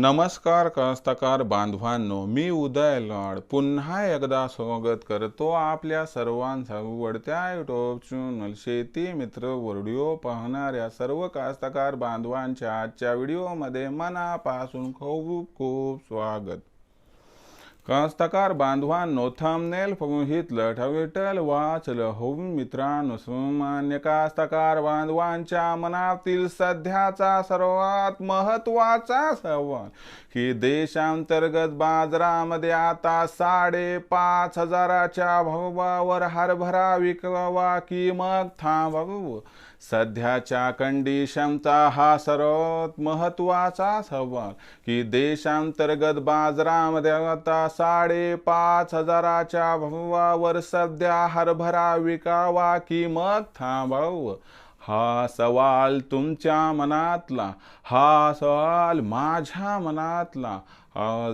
नमस्कार कास्तकार बांधवांनो मी उदय लाड. पुन्हा एकदा स्वागत करतो आपल्या सर्वांचा आवडत्या युट्यूब चॅनल शेती मित्र व्हिडिओ पाहणाऱ्या सर्व कास्तकार बांधवांच्या आजच्या व्हिडिओमध्ये मनापासून खूप खूप स्वागत. कास्तकार बांधवांनो थंबनेल बघितलं विठ्ठल वाचलं हो मित्रांनो सामान्य कास्तकार बांधवांच्या मनातील सध्याचा सर्वात महत्त्वाचा सवाल की देशांतर्गत बाजारामध्ये आता साडेपाच हजाराच्या भावावर हरभरा विकवा की मग थांबवू. सध्याच्या कंडिशनचा हा सर्वात महत्त्वाचा सवाल. की देशांतर्गत बाजारामध्ये आता साडेपाच हजाराच्या भावावर सध्या हरभरा विकावा की मग थांबव? हा सवाल तुमच्या मनातला हा सवाल माझ्या मनातला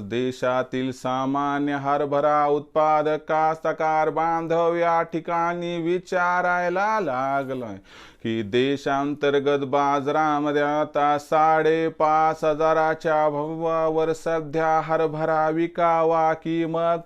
देशातील सामान्य हरभरा उत्पादक कास्तकार बांधव या ठिकाणी विचारायला लागलाय की देशांतर्गत बाजारामध्ये आता साडेपाच हजाराच्या भावावर सध्या हरभरा विकावा की मग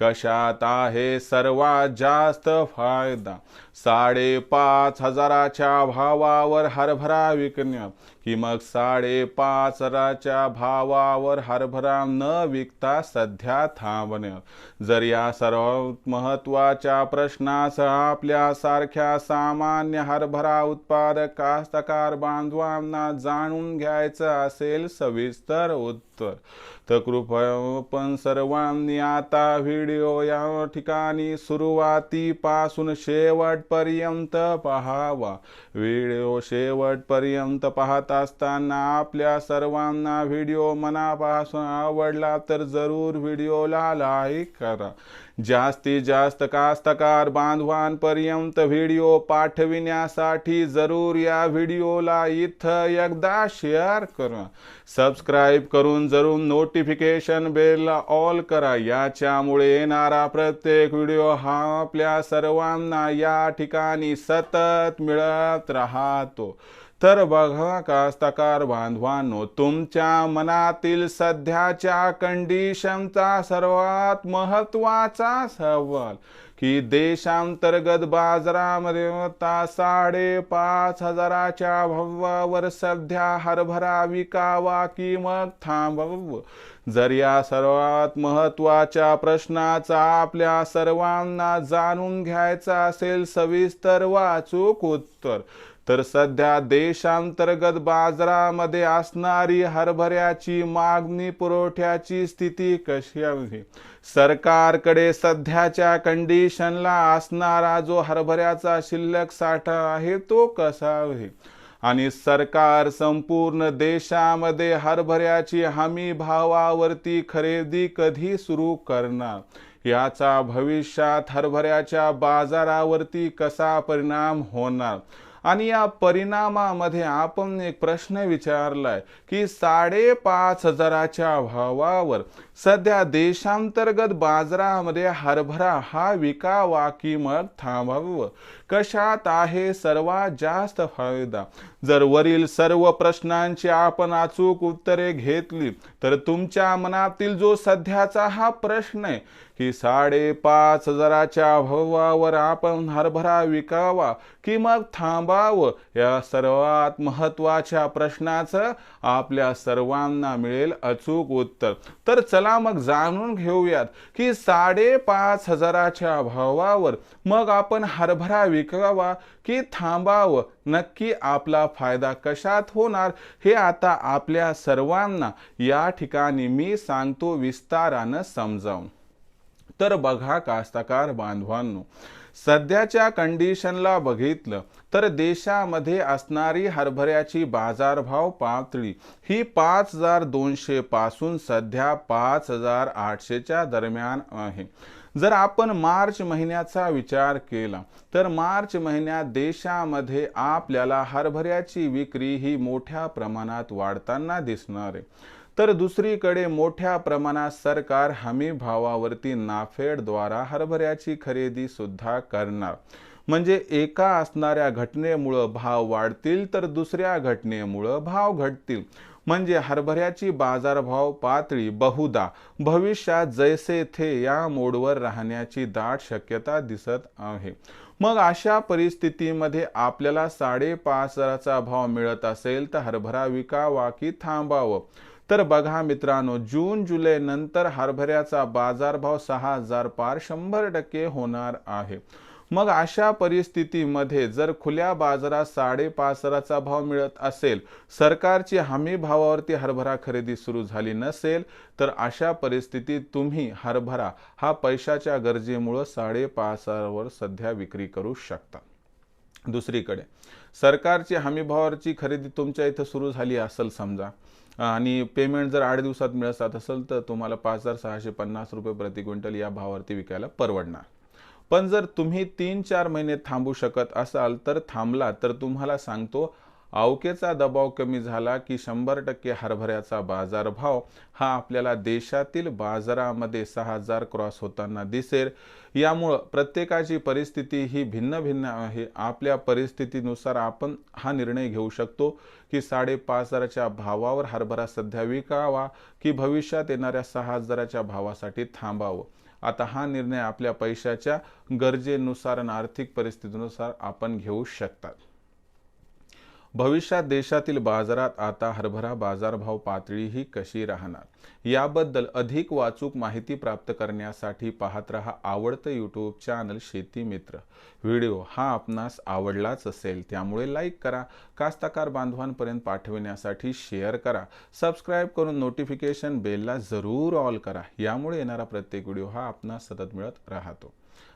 कशात आहे सर्वात जास्त फायदा? साडेपाच हजाराच्या भावावर हरभरा विकण्यात की मग साडेपाचराच्या भावावर हरभरा न विकता सध्या थांबण्यात जर या सर्वात महत्त्वाच्या प्रश्नासह आपल्यासारख्या सामान्य हरभरा उत्पादक कास्तकार बांधवांना जाणून घ्यायचं असेल सविस्तर उत्तर तर कृपया पण सर्वांनी आता व्हिडिओ या ठिकाणी सुरुवातीपासून शेवटपर्यंत पहावा. व्हिडिओ शेवटपर्यंत पाहत असताना आपल्या सर्वांना व्हिडिओ मनापासून आवडला तर जरूर व्हिडिओला लाईक करा. जास्तीत जास्त कास्तकार बांधवांपर्यंत व्हिडिओ पाठविण्यासाठी जरूर या व्हिडिओला इथं एकदा शेअर करा. सबस्क्राईब करून जरूर. नोटिफिकेशन बेलला ऑल करा. याच्यामुळे येणारा प्रत्येक व्हिडिओ हा आपल्या सर्वांना या ठिकाणी सतत मिळत राहतो. तर बघा कास्तकार बांधवांनो तुमच्या मनातील सध्याच्या कंडिशनचा सर्वात महत्त्वाचा सवाल. की देशांतर्गत बाजारामध्ये होता साडेपाच हजाराच्या भावावर सध्या हरभरा विकावा की मग थांबव. जर या सर्वात महत्त्वाच्या प्रश्नाचा आपल्या सर्वांना जाणून घ्यायचा असेल सविस्तर वाचूक उत्तर. तर सध्या देशांतर्गत बाजारामध्ये असणारी हरभऱ्याची मागणी पुरवठ्याची स्थिती कशी आहे? सरकारकडे सध्याच्या कंडिशनला असणारा जो हरभऱ्याचा शिल्लक साठा आहे तो कसा आहे? आणि सरकार संपूर्ण देशामध्ये हरभऱ्याची हमी भावावरती खरेदी कधी सुरू करणार? याचा भविष्यात हरभऱ्याच्या बाजारावरती कसा परिणाम होणार? आणि या परिणामामध्ये आपण एक प्रश्न विचारलाय की साडेपाच हजाराच्या भावावर सध्या देशांतर्गत बाजारामध्ये हरभरा हा विकावा की मग थांबवावं कशात आहे सर्वात जास्त फायदा? जर वरील सर्व प्रश्नांची आपण अचूक उत्तरे घेतली तर तुमच्या मनातील जो सध्याचा हा प्रश्न आहे की साडेपाच हजाराच्या भावावर आपण हरभरा विकावा की मग थांबावं या सर्वात महत्त्वाच्या प्रश्नाचं आपल्या सर्वांना मिळेल अचूक उत्तर. तर चला मग जाणून घेऊयात की साडेपाच हजाराच्या भावावर मग आपण हरभरा विकावा की थांबावं? नक्की आपला फायदा कशात होणार? हे आता आपल्या सर्वांना या ठिकाणी मी सांगतो विस्तारानं समजावून. तर बघा कास्तकार बांधवांनो सध्याच्या कंडिशनला बघितलं तर देशामध्ये असणारी हरभऱ्याची बाजारभाव पातळी ही पाच हजार दोनशे पासून सध्या पाच हजार आठशेच्या दरम्यान आहे. जर आपण मार्च महिन्याचा विचार केला तर मार्च महिन्यात देशामध्ये आपल्याला हरभऱ्याची विक्री ही मोठ्या प्रमाणात वाढताना दिसणार आहे. तर दुसरीकडे मोठ्या प्रमाणात सरकार हमी भावावरती नाफेडद्वारा हरभऱ्याची खरेदी सुद्धा करणार. म्हणजे एका असणाऱ्या घटनेमुळं भाव वाढतील तर दुसऱ्या घटनेमुळं भाव घटतील. म्हणजे हरभऱ्याची बाजारभाव पातळी बहुधा. भविष्यात जैसे थे या मोडवर राहण्याची दाट शक्यता दिसत आहे. मग अशा परिस्थितीमध्ये आपल्याला साडेपाच हजाराचा भाव मिळत असेल तर हरभरा विकावा की थांबावं. तर बघा मित्रांनो जून जुलै नंतर हरभऱ्याचा बाजारभाव सहा हजार पार शंभर टक्के होणार आहे. मग अशा परिस्थितीमध्ये जर खुल्या बाजारात साडेपाच हजाराचा भाव मिळत असेल सरकारची हमी भावावरती हरभरा खरेदी सुरू झाली नसेल तर अशा परिस्थितीत तुम्ही हरभरा हा पैशाच्या गरजेमुळं साडेपाच हजारवर सध्या विक्री करू शकता. दुसरीकडे सरकारची हमी भावावरची खरेदी तुमच्या इथं सुरू झाली असेल समजा आणि पेमेंट जर आठ दिवसात मिळत असेल तर तुम्हाला पाच हजार सहाशे पन्नास रुपये प्रति क्विंटल या भावावरती विकायला परवडणार. पण जर तुम्ही तीन चार महिने थांबू शकत असाल तर थांबला तर तुम्हाला सांगतो अवकेचा दबाव कमी झाला की शंभर टक्के हरभऱ्याचा बाजारभाव हा आपल्याला देशातील बाजारामध्ये सहा हजार क्रॉस होताना दिसेल. यामुळं प्रत्येकाची परिस्थिती ही भिन्न भिन्न आहे. आपल्या परिस्थितीनुसार आपण हा निर्णय घेऊ शकतो की साडेपाच हजाराच्या भावावर हरभरा सध्या विकावा की भविष्यात येणाऱ्या सहा हजाराच्या भावासाठी थांबावं. आता हा निर्णय आपल्या पैशाच्या गरजेनुसार आणि आर्थिक परिस्थितीनुसार आपण घेऊ शकतात. भविष्यात देशातील बाजारात आता हरभरा बाजारभाव पातळी ही कशी राहणार? याबद्दल अधिक वाचूक माहिती प्राप्त करण्यासाठी पाहत रहा आवडतं यूट्यूब चॅनल शेती मित्र. व्हिडिओ हा आपणास आवडलाच असेल त्यामुळे लाईक करा. कास्तकार बांधवांपर्यंत पाठविण्यासाठी शेअर करा. सबस्क्राईब करून नोटिफिकेशन बेलला जरूर ऑल करा. यामुळे येणारा प्रत्येक व्हिडिओ हा आपणास सतत मिळत राहतो.